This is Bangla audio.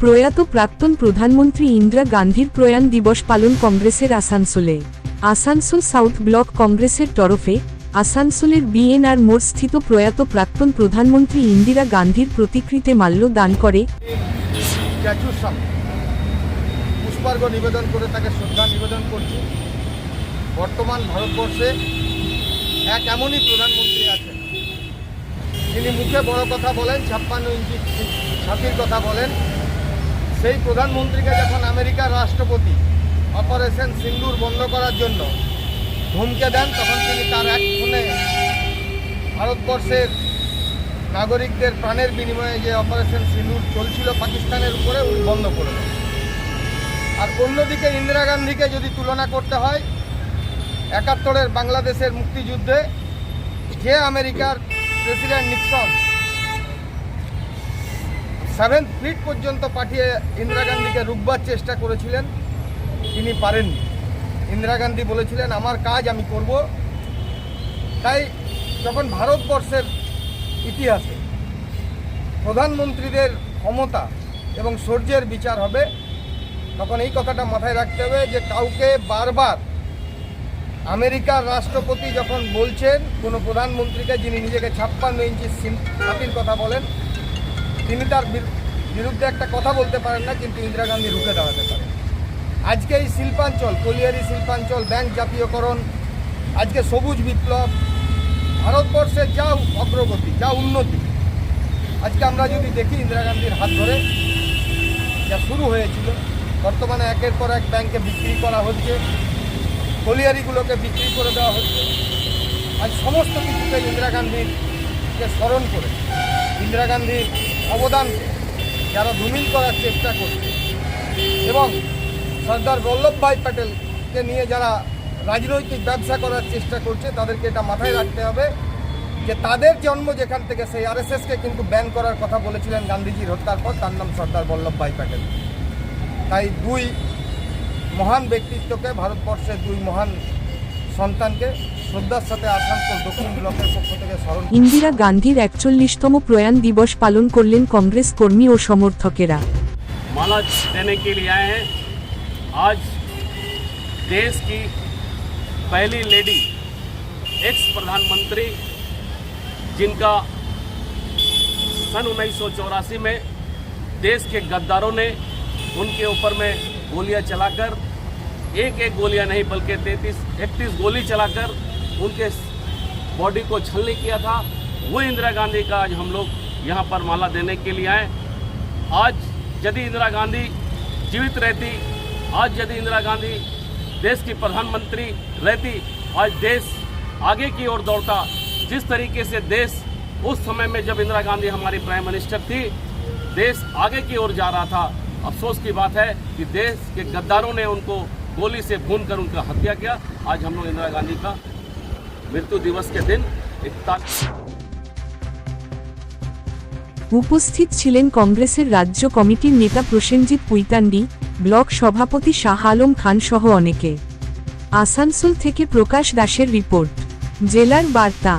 প্রয়াত প্রাক্তন প্রধানমন্ত্রী ইন্দিরা গান্ধীর প্রয়াণ দিবস পালন কংগ্রেসের আসানসোলে। আসানসোল সাউথ ব্লক কংগ্রেসের তরফে আসানসোলের বিএনআর মোড় স্থিত প্রয়াত প্রাক্তন প্রধানমন্ত্রী ইন্দিরা গান্ধীর প্রতিকৃতে মাল্য দান করে। নিবেদন করে তাকে শ্রদ্ধা নিবেদন করছি। বর্তমান ভারতবর্ষে এক এমনই প্রধানমন্ত্রী আছেন। যিনি মুখে বড় কথা বলেন, ছাপ্পান্ন ইঞ্চি ছাতির কথা বলেন। সেই প্রধানমন্ত্রীকে যখন আমেরিকার রাষ্ট্রপতি অপারেশন সিন্দুর বন্ধ করার জন্য ধমকে দেন, তখন তিনি তার এক ফোনে ভারতবর্ষের নাগরিকদের প্রাণের বিনিময়ে যে অপারেশন সিন্দুর চলছিল পাকিস্তানের উপরে, উনি বন্ধ করে দেন। আর অন্যদিকে ইন্দিরা গান্ধীকে যদি তুলনা করতে হয়, একাত্তরের বাংলাদেশের মুক্তিযুদ্ধে যে আমেরিকার প্রেসিডেন্ট নিক্সন সেভেন ফিট পর্যন্ত পাঠিয়ে ইন্দিরা গান্ধীকে রুখবার চেষ্টা করেছিলেন। তিনি পারেননি। ইন্দিরা গান্ধী বলেছিলেন, আমার কাজ আমি করব। তাই যখন ভারতবর্ষের ইতিহাসে প্রধানমন্ত্রীদের ক্ষমতা এবং শৌর্যের বিচার হবে, তখন এই কথাটা মাথায় রাখতে হবে যে, কাউকে বারবার আমেরিকার রাষ্ট্রপতি যখন বলছেন, কোনো প্রধানমন্ত্রীকে যিনি নিজেকে ছাপ্পান্ন ইঞ্চি ছাতির কথা বলেন তিনি তার বিরুদ্ধে একটা কথা বলতে পারেন না, কিন্তু ইন্দিরা গান্ধী রুখে দাঁড়াতে পারেন। আজকে এই শিল্পাঞ্চল, কলিয়ারি শিল্পাঞ্চল, ব্যাংক জাতীয়করণ, আজকে সবুজ বিপ্লব, ভারতবর্ষের যা অগ্রগতি, যা উন্নতি, আজকে আমরা যদি দেখি ইন্দিরা গান্ধীর হাত ধরে, যা শুরু হয়েছিল, বর্তমানে একের পর এক ব্যাংকে বিক্রি করা হচ্ছে, কলিয়ারিগুলোকে বিক্রি করে দেওয়া হচ্ছে, আজ সমস্ত কিছুকে ইন্দিরা গান্ধীকে স্মরণ করে, ইন্দিরা গান্ধীর অবদানকে যারা ধুমিল করার চেষ্টা করছে। এবং সর্দার বল্লভভাই প্যাটেলকে নিয়ে যারা রাজনৈতিক ব্যবসা করার চেষ্টা করছে, তাদেরকে এটা মাথায় রাখতে হবে যে তাদের জন্ম যেখান থেকে, সেই আরএসএসকে কিন্তু ব্যান করার কথা বলেছিলেন গান্ধীজির হত্যার পর, তার নাম সর্দার বল্লভভাই প্যাটেল। তাই দুই মহান ব্যক্তিত্বকে, ভারতবর্ষের দুই মহান সন্তানকে শ্রদ্ধার সাথে আসানসোল দক্ষিণ ব্লকের পক্ষ থেকে স্মরণ ইন্দিরা গান্ধীর একচল্লিশতম প্রয়াণ দিবস পালন করলেন কংগ্রেস কর্মী ও সমর্থকেরা माला देने के लिए आए हैं आज देश की पहली लेडी एक्स प्रधानमंत्री जिनका सन उन्नीस में देश के गद्दारों ने उनके ऊपर में गोलियां चलाकर एक एक गोलियां नहीं बल्कि तैंतीस इकतीस गोली चलाकर उनके बॉडी को छलनी किया था। वो इंदिरा गांधी का आज हम लोग यहाँ पर माला देने के लिए आए। आज यदि इंदिरा गांधी जीवित रहती, आज यदि इंदिरा गांधी देश की प्रधानमंत्री रहती, आज देश आगे की ओर दौड़ता, जिस तरीके से देश उस समय में जब इंदिरा गांधी हमारी प्राइम मिनिस्टर थी, देश आगे की ओर जा रहा था। अफसोस की बात है कि देश के गद्दारों ने उनको गोली से भून कर उनका हत्या किया। आज हम लोग इंदिरा गांधी का मृत्यु दिवस के दिन इकतालीस উপস্থিত ছিলেন কংগ্রেসের রাজ্য কমিটির নেতা প্রসেনজিৎ পুইতান্ডি ব্লক সভাপতি শাহ আলম খান সহ অনেকে আসানসোল থেকে প্রকাশ দাসের রিপোর্ট জেলার বার্তা